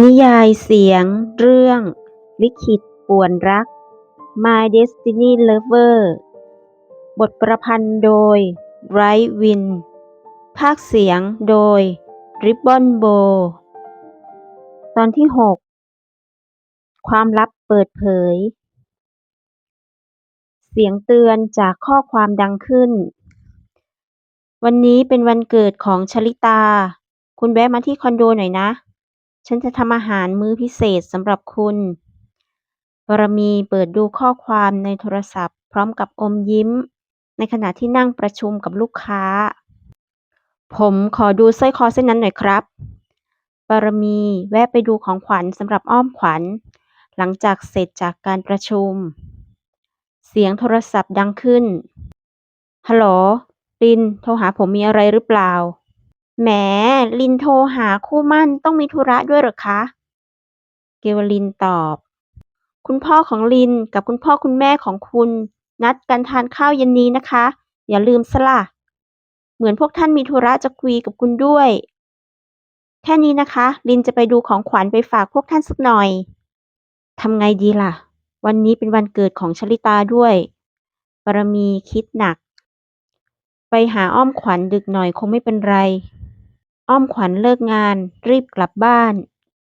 นิยายเสียง เรื่อง ลิขิตป่วนรัก My Destiny Lover บทประพันธ์โดย Bright Win ภาคเสียงโดย Ribbon Bow ตอนที่ 6 ความลับเปิดเผย เสียงเตือนจากข้อความดังขึ้น วันนี้เป็นวันเกิดของชลิตา คุณแวะมาที่คอนโดหน่อยนะ ฉันจะทำอาหารมื้อพิเศษสำหรับคุณปรมีเปิดดูข้อความในโทรศัพท์ พร้อมกับอมยิ้ม ในขณะที่นั่งประชุมกับลูกค้า ผมขอดูสร้อยคอเส้นนั้นหน่อยครับปรมีแวะไปดูของขวัญสำหรับอ้อมขวัญ หลังจากเสร็จจากการประชุม เสียงโทรศัพท์ดังขึ้นฮัลโหลลิน โทรหาผมมีอะไรหรือเปล่า แหม ลินโทรหาคู่หมั่นต้องมีธุระด้วยเหรอคะ เกวลินตอบ คุณพ่อของลินกับคุณพ่อคุณแม่ของคุณ นัดกันทานข้าวเย็นนี้นะคะ อย่าลืมสละเหมือนพวกท่านมีธุระจะคุยกับคุณด้วย แค่นี้นะคะ ลินจะไปดูของขวัญไปฝากพวกท่านสักหน่อยทำไงดีล่ะ วันนี้เป็นวันเกิดของชลิตาด้วย ปรมีคิดหนัก ไปหาอ้อมขวัญดึกหน่อยคงไม่เป็นไร อ้อมขวัญเลิกงาน รีบกลับบ้าน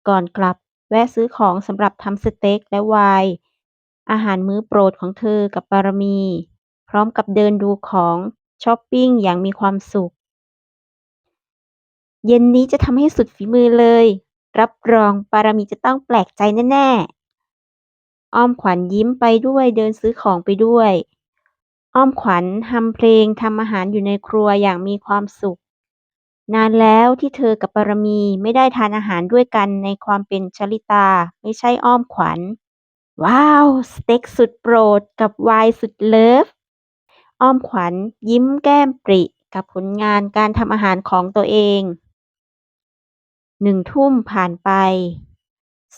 ก่อนกลับ แวะซื้อของสำหรับทำสเต็กและไวน์อาหารมื้อโปรดของเธอกับปรมี พร้อมกับเดินดูของช้อปปิ้งอย่างมีความสุข เย็นนี้จะทำให้สุดฝีมือเลย รับรองปารมีจะต้องแปลกใจแน่ ๆ อ้อมขวัญยิ้มไปด้วยเดินซื้อของไปด้วย อ้อมขวัญฮัมเพลงทำอาหารอยู่ในครัวอย่างมีความสุข นานแล้วที่เธอกับปรมีไม่ได้ทานอาหารด้วยกันในความเป็นชลิตาไม่ใช่อ้อมขวัญ ว้าว สเต็กสุดโปรดกับไวน์สุดเลิฟ อ้อมขวัญยิ้มแก้มปริกับผลงานการทำอาหารของตัวเองหนึ่งทุ่มผ่านไป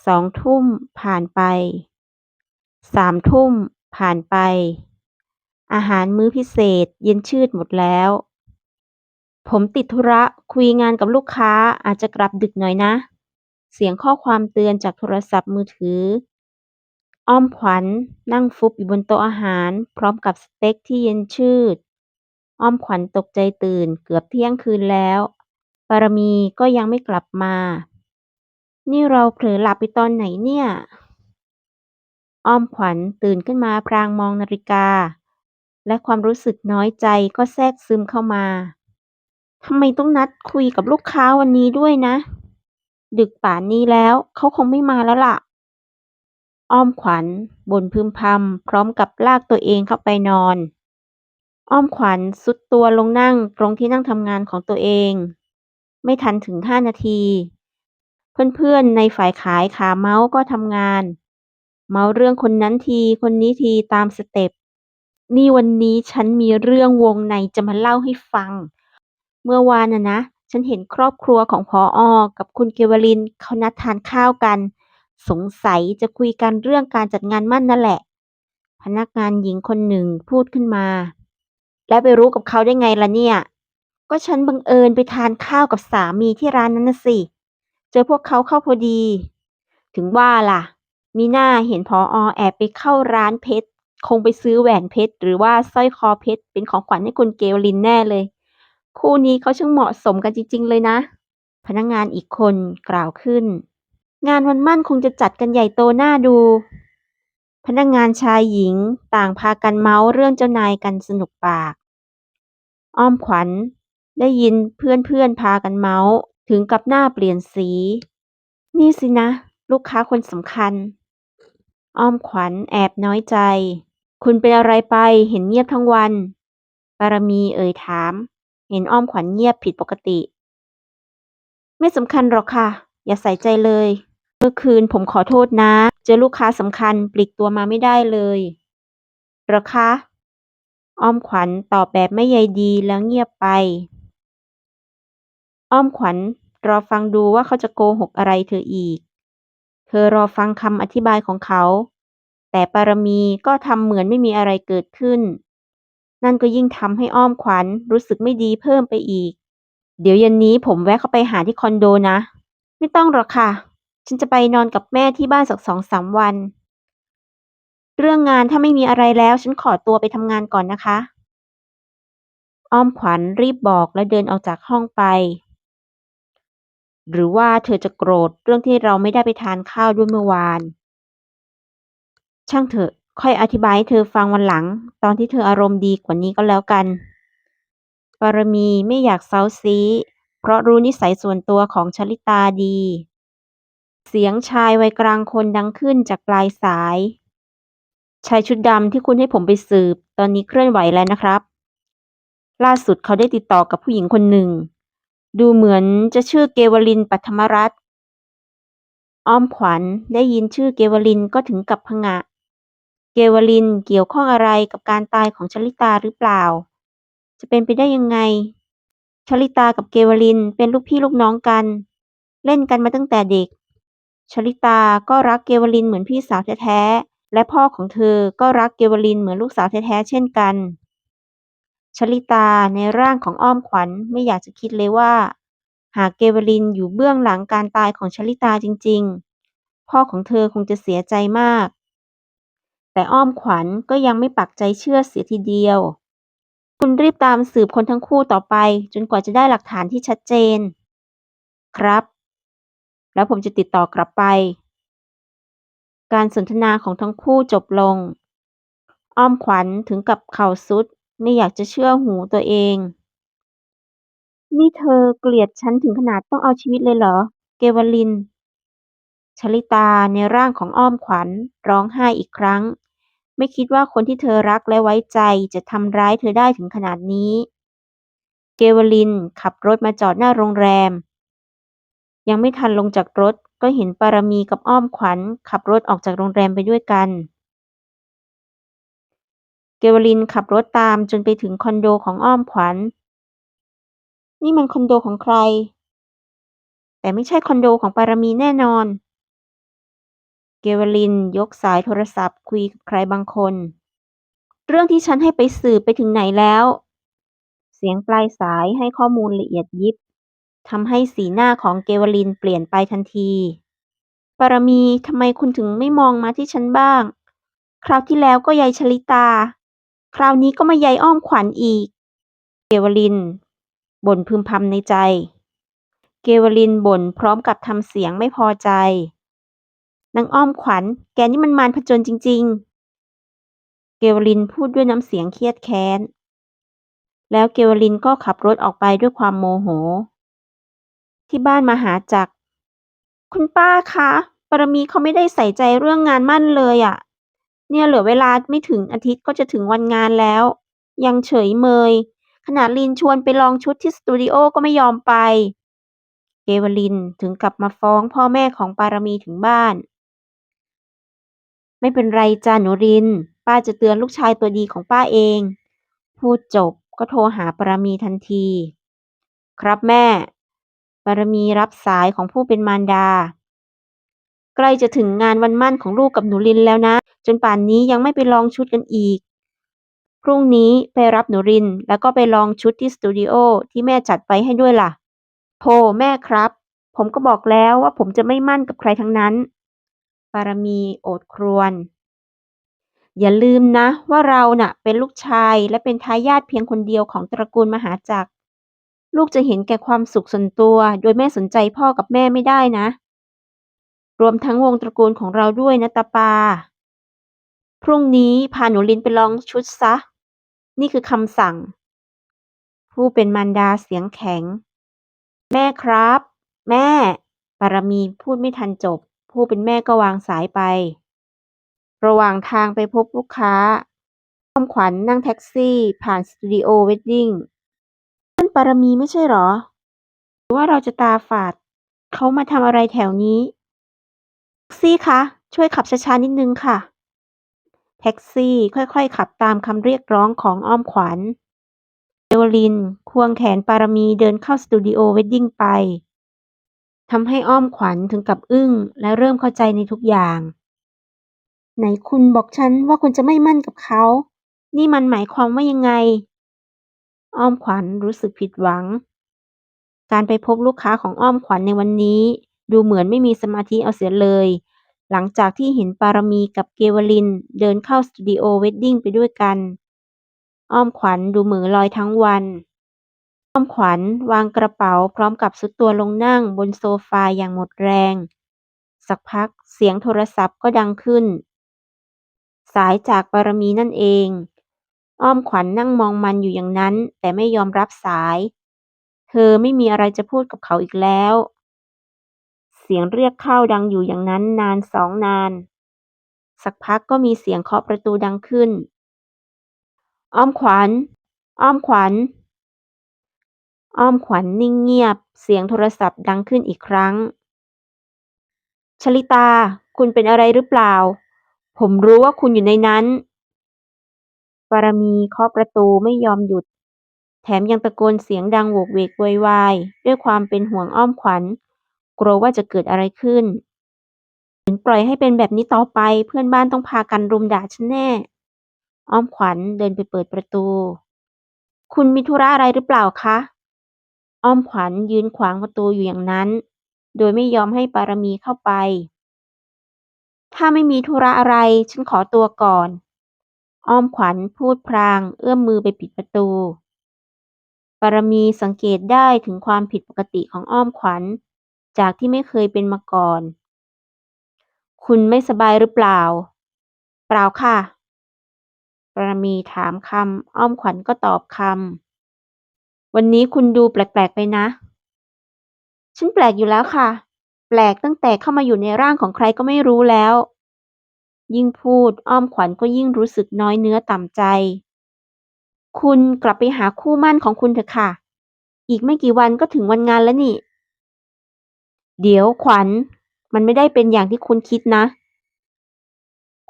สองทุ่มผ่านไปสามทุ่มผ่านไป อาหารมื้อพิเศษเย็นชืดหมดแล้ว ผมติดธุระคุยงานกับลูกค้าอาจจะกลับดึกหน่อยนะ เสียงข้อความเตือนจากโทรศัพท์มือถือ อ้อมขวัญนั่งฟุบอยู่บนโต๊ะอาหารพร้อมกับสเต็กที่เย็นชืด อ้อมขวัญตกใจตื่นเกือบเที่ยงคืนแล้ว ปารมีก็ยังไม่กลับมา นี่เราเผลอหลับไปตอนไหนเนี่ย อ้อมขวัญตื่นขึ้นมาพลางมองนาฬิกา และความรู้สึกน้อยใจก็แทรกซึมเข้ามา ทำไมต้องนัดคุยกับลูกค้าวันนี้ด้วยนะ ดึกป่านนี้แล้วเขาคงไม่มาแล้วล่ะ อ้อมขวัญบ่นพึมพำพร้อมกับลากตัวเองเข้าไปนอน อ้อมขวัญสุดตัวลงนั่งตรงที่นั่งทำงานของตัวเอง ไม่ทันถึงห้านาที เพื่อนๆในฝ่ายขายขาเมาส์ก็ทำงาน เมาส์เรื่องคนนั้นทีคนนี้ทีตามสเต็ปนี่วันนี้ฉันมีเรื่องวงในจะมาเล่าให้ฟัง เมื่อวานน่ะนะ ฉันเห็นครอบครัวของพออกับคุณเกวลินเขานัดทานข้าวกัน สงสัยจะคุยกันเรื่องการจัดงานมั่นนั่นแหละ พนักงานหญิงคนหนึ่งพูดขึ้นมา แล้วไปรู้กับเขาได้ไงล่ะเนี่ย ก็ฉันบังเอิญไปทานข้าวกับสามีที่ร้านนั้นน่ะสิ เจอพวกเขาเข้าพอดี ถึงว่าล่ะ มีหน้าเห็นพออแอบไปเข้าร้านเพชร คงไปซื้อแหวนเพชร หรือว่าสร้อยคอเพชรเป็นของขวัญให้คุณเกวลินแน่เลย คู่นี้เขาช่างเหมาะสมกันจริง ๆ เลยนะ พนักงานอีกคนกล่าวขึ้น งานวันมั่นคงจะจัดกันใหญ่โตน่าดู พนักงานชายหญิงต่างพากันเมาส์เรื่องเจ้านายกันสนุกปาก อ้อมขวัญได้ยินเพื่อนๆพากันเมาส์ถึงกับหน้าเปลี่ยนสี นี่สินะ ลูกค้าคนสำคัญ อ้อมขวัญแอบน้อยใจ คุณเป็นอะไรไปเห็นเงียบทั้งวัน ปารมีเอ่ยถาม เห็นอ้อมขวัญเงียบผิดปกติ ไม่สำคัญหรอกค่ะ อย่าใส่ใจเลย เมื่อคืนผมขอโทษนะ เจอลูกค้าสำคัญปลีกตัวมาไม่ได้เลยหรอคะอ้อมขวัญตอบแบบไม่ใยดีแล้วเงียบไป อ้อมขวัญรอฟังดูว่าเขาจะโกหกอะไรเธออีก เธอรอฟังคำอธิบายของเขา แต่ปารมีก็ทำเหมือนไม่มีอะไรเกิดขึ้น นั่นก็ยิ่งทำให้อ้อมขวัญรู้สึกไม่ดีเพิ่มไปอีก เดี๋ยวเย็นนี้ผมแวะเข้าไปหาที่คอนโดนะ ไม่ต้องหรอกค่ะ ฉันจะไปนอนกับแม่ที่บ้านสักสองสามวัน เรื่องงานถ้าไม่มีอะไรแล้วฉันขอตัวไปทำงานก่อนนะคะ อ้อมขวัญรีบบอกและเดินออกจากห้องไป หรือว่าเธอจะโกรธเรื่องที่เราไม่ได้ไปทานข้าวด้วยเมื่อวาน ช่างเถอะ ค่อยอธิบายให้เธอฟังวันหลัง ตอนที่เธออารมณ์ดีกว่านี้ก็แล้วกันปรมีไม่อยากเซาซี เพราะรู้นิสัยส่วนตัวของชลิตาดี เสียงชายวัยกลางคนดังขึ้นจากปลายสาย ชายชุดดำที่คุณให้ผมไปสืบ ตอนนี้เคลื่อนไหวแล้วนะครับ ล่าสุดเขาได้ติดต่อกับผู้หญิงคนหนึ่ง ดูเหมือนจะชื่อเกวลินปัทมรัตน์อ้อมขวัญได้ยินชื่อเกวลินก็ถึงกับผงะ เกวลินเกี่ยวข้องอะไรกับการตายของชลิตาหรือเปล่า จะเป็นไปได้ยังไง ชลิตากับเกวลินเป็นลูกพี่ลูกน้องกัน เล่นกันมาตั้งแต่เด็ก ชลิตาก็รักเกวลินเหมือนพี่สาวแท้ๆ และพ่อของเธอก็รักเกวลินเหมือนลูกสาวแท้ๆ เช่นกัน ชลิตาในร่างของอ้อมขวัญไม่อยากจะคิดเลยว่า หากเกวลินอยู่เบื้องหลังการตายของชลิตาจริง ๆ พ่อของเธอคงจะเสียใจมาก แต่อ้อมขวัญก็ยังไม่ปักใจเชื่อเสียทีเดียว คุณรีบตามสืบคนทั้งคู่ต่อไป จนกว่าจะได้หลักฐานที่ชัดเจน ครับ แล้วผมจะติดต่อกลับไป การสนทนาของทั้งคู่จบลง อ้อมขวัญถึงกับเข่าสุด ไม่อยากจะเชื่อหูตัวเอง นี่เธอเกลียดฉันถึงขนาดต้องเอาชีวิตเลยเหรอ เกวลิน ชลิตาในร่างของอ้อมขวัญร้องไห้อีกครั้ง ไม่คิดว่าคนที่เธอรักและไว้ใจจะทำร้ายเธอได้ถึงขนาดนี้ เกวลินขับรถมาจอดหน้าโรงแรม ยังไม่ทันลงจากรถก็เห็นปารมีกับอ้อมขวัญ ขับรถออกจากโรงแรมไปด้วยกัน เกวลินขับรถตามจนไปถึงคอนโดของอ้อมขวัญ นี่มันคอนโดของใคร แต่ไม่ใช่คอนโดของปารมีแน่นอน เกวลินยกสายโทรศัพท์คุยกับใครบางคน เรื่องที่ฉันให้ไปสืบไปถึงไหนแล้ว เสียงปลายสายให้ข้อมูลละเอียดยิบทำให้สีหน้าของเกวลินเปลี่ยนไปทันที ปารมีทำไมคุณถึงไม่มองมาที่ฉันบ้าง คราวที่แล้วก็ยายชลิตา คราวนี้ก็มายายอ้อมขวัญอีก เกวลินบ่นพึมพำในใจ เกวลินบ่นพร้อมกับทำเสียงไม่พอใจ นางอ้อมขวัญ แกนี่มันมารผจญจริง ๆ เกวลินพูดด้วยน้ำเสียงเครียดแค้น แล้วเกวลินก็ขับรถออกไปด้วยความโมโห ที่บ้านมาหาจัก คุณป้าคะปรมีเขาไม่ได้ใส่ใจเรื่องงานมั่นเลยอะ่ะ เนี่ยเหลือเวลาไม่ถึงอาทิตย์ก็จะถึงวันงานแล้ว ยังเฉยเมย ขนาดลินชวนไปลองชุดที่สตูดิโอก็ไม่ยอมไป เกวลินถึงกลับมาฟ้องพ่อแม่ของปารมีถึงบ้าน ไม่เป็นไรจ้าหนูริน ป้าจะเตือนลูกชายตัวดีของป้าเอง พูดจบก็โทรหาปารมีทันที ครับแม่ปารมีรับสายของผู้เป็นมารดา ใกล้จะถึงงานวันมั่นของลูกกับหนูรินแล้วนะ จนป่านนี้ยังไม่ไปลองชุดกันอีก พรุ่งนี้ไปรับหนูรินแล้วก็ไปลองชุดที่สตูดิโอที่แม่จัดไว้ให้ด้วยล่ะโธ่แม่ครับ ผมก็บอกแล้วว่าผมจะไม่มั่นกับใครทั้งนั้น ปารมี โอดครวญ อย่าลืมนะว่าเราน่ะเป็นลูกชายและเป็นทายาทเพียงคนเดียวของตระกูลมหาจักร ลูกจะเห็นแก่ความสุขส่วนตัวโดยไม่สนใจพ่อกับแม่ไม่ได้นะ รวมทั้งวงตระกูลของเราด้วยนะตาปา พรุ่งนี้พาหนูลินไปลองชุดซะ นี่คือคำสั่ง ผู้เป็นมารดาเสียงแข็ง แม่ครับ แม่ ปารมีพูดไม่ทันจบ ผู้เป็นแม่ก็วางสายไป ระหว่างทางไปพบลูกค้าอ้อมขวัญนั่งแท็กซี่ ผ่านสตูดิโอเวดดิ้งนั่นปารมีไม่ใช่หรอ หรือว่าเราจะตาฝาด เขามาทำอะไรแถวนี้ แท็กซี่คะ ช่วยขับช้าๆนิดนึงค่ะ แท็กซี่ค่อยๆ ขับตามคำเรียกร้องของอ้อมขวัญเอวลิน ควงแขนปารมีเดินเข้าสตูดิโอเวดดิ้งไป ทำให้อ้อมขวัญถึงกับอึ้งและเริ่มเข้าใจในทุกอย่าง ไหนคุณบอกฉันว่าคุณจะไม่มั่นกับเขา นี่มันหมายความว่ายังไง อ้อมขวัญรู้สึกผิดหวัง การไปพบลูกค้าของอ้อมขวัญในวันนี้ ดูเหมือนไม่มีสมาธิเอาเสียเลย หลังจากที่เห็นปารมีกับเกวลินเดินเข้าสตูดิโอเวดดิ้งไปด้วยกัน อ้อมขวัญดูเหมือลอยทั้งวัน อ้อมขวัญวางกระเป๋าพร้อมกับสุดตัวลงนั่งบนโซฟาอย่างหมดแรง สักพักเสียงโทรศัพท์ก็ดังขึ้น สายจากปารมีนั่นเอง อ้อมขวัญนั่งมองมันอยู่อย่างนั้น แต่ไม่ยอมรับสาย เธอไม่มีอะไรจะพูดกับเขาอีกแล้ว เสียงเรียกเข้าดังอยู่อย่างนั้นนานสองนาน สักพักก็มีเสียงเคาะประตูดังขึ้น อ้อมขวัญ อ้อมขวัญ อ้อมขวัญนิ่งเงียบ เสียงโทรศัพท์ดังขึ้นอีกครั้ง ชลิตา คุณเป็นอะไรหรือเปล่า ผมรู้ว่าคุณอยู่ในนั้น ปารมีเคาะประตูไม่ยอมหยุด แถมยังตะโกนเสียงดังโวกเวกโวยวาย ด้วยความเป็นห่วงอ้อมขวัญ กลัวว่าจะเกิดอะไรขึ้นถึงปล่อยให้เป็นแบบนี้ต่อไปเพื่อนบ้านต้องพากันรุมด่าฉันแน่ อ้อมขวัญเดินไปเปิดประตู คุณมีธุระอะไรหรือเปล่าคะ อ้อมขวัญยืนขวางประตูอยู่อย่างนั้น โดยไม่ยอมให้ปารมีเข้าไป ถ้าไม่มีธุระอะไร ฉันขอตัวก่อน อ้อมขวัญพูดพลาง เอื้อมมือไปปิดประตู ปารมีสังเกตได้ถึงความผิดปกติของอ้อมขวัญ จากที่ไม่เคยเป็นมาก่อน คุณไม่สบายหรือเปล่า เปล่าค่ะ ปารมีถามคำอ้อมขวัญก็ตอบคำ วันนี้คุณดูแปลกๆไปนะ ฉันแปลกอยู่แล้วค่ะ แปลกตั้งแต่เข้ามาอยู่ในร่างของใครก็ไม่รู้แล้ว ยิ่งพูดอ้อมขวัญก็ยิ่งรู้สึกน้อยเนื้อต่ำใจ คุณกลับไปหาคู่มั่นของคุณเถอะค่ะ อีกไม่กี่วันก็ถึงวันงานแล้วนี่ เดี๋ยวขวัญ มันไม่ได้เป็นอย่างที่คุณคิดนะ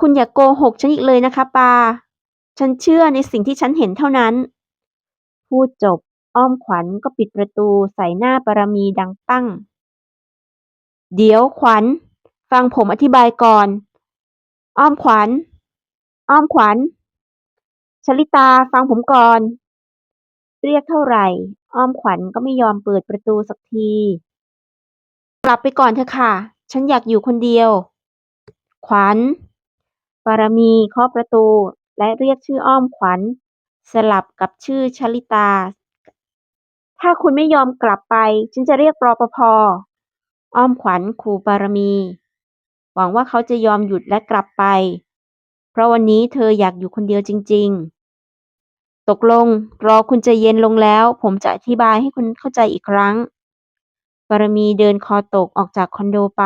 คุณอย่ากโกหกฉันอีกเลยนะคะปา ฉันเชื่อในสิ่งที่ฉันเห็นเท่านั้น พูดจบ อ้อมขวัญก็ปิดประตูใส่หน้าปารมีดังปั้ง เดี๋ยวขวัญ ฟังผมอธิบายก่อน อ้อมขวัญ อ้อมขวัญ ชลิตาฟังผมก่อน เรียกเท่าไหร่ อ้อมขวัญก็ไม่ยอมเปิดประตูสักที กลับไปก่อนเถอะค่ะ ฉันอยากอยู่คนเดียว ขวัญปารมีเคาะประตูและเรียกชื่ออ้อมขวัญ สลับกับชื่อชลิตา ถ้าคุณไม่ยอมกลับไป ฉันจะเรียกรปภ อ้อมขวัญขู่ปารมี หวังว่าเขาจะยอมหยุดและกลับไป เพราะวันนี้เธออยากอยู่คนเดียวจริง ๆ ตกลงรอคุณใจเย็นลงแล้ว ผมจะอธิบายให้คุณเข้าใจอีกครั้ง ปารมีเดินคอตกออกจากคอนโดไป